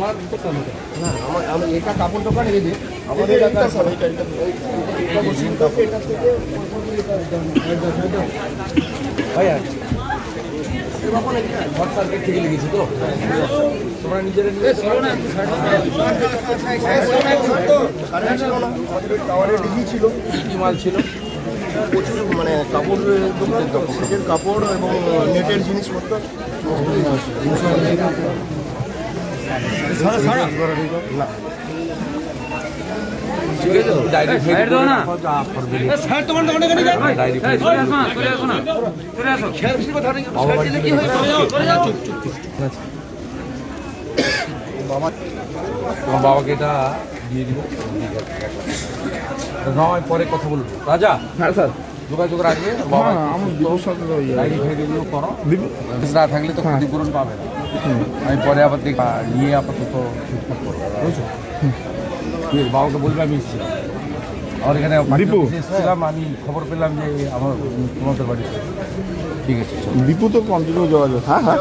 তোমার এটা না আমার আমি এটা কাপড় দোকান এই যে আমাদের এলাকার ভাইয়া শর্ট সার্কিট থেকে লেগেছে তো তোমরা নিজেরা ছিল কি মাল ছিল প্রচুর মানে কাপড় দোকান কাপড় এবং নেটের জিনিসপত্র বাবাকে এটা দিয়ে দিব নয় পরে কথা বলব রাজা হ্যাঁ স্যার যোগাযোগ রাখবে বাবা আমার সাথে ইয়ে না থাকলে তো ক্ষতিপূরণ পাবে না। আমি পরে আবার দেখি। নিয়ে আপাতত ঠিকঠাক করব। বুঝছ? বাবাকে বলবে আমি এসেছিলাম। আমার এখানে এসেছিলাম আমি খবর পেলাম যে আমার তোমাদের বাড়িতে। ঠিক আছে দীপু তো কন্টিনিউ যোগাযোগ। হ্যাঁ হ্যাঁ?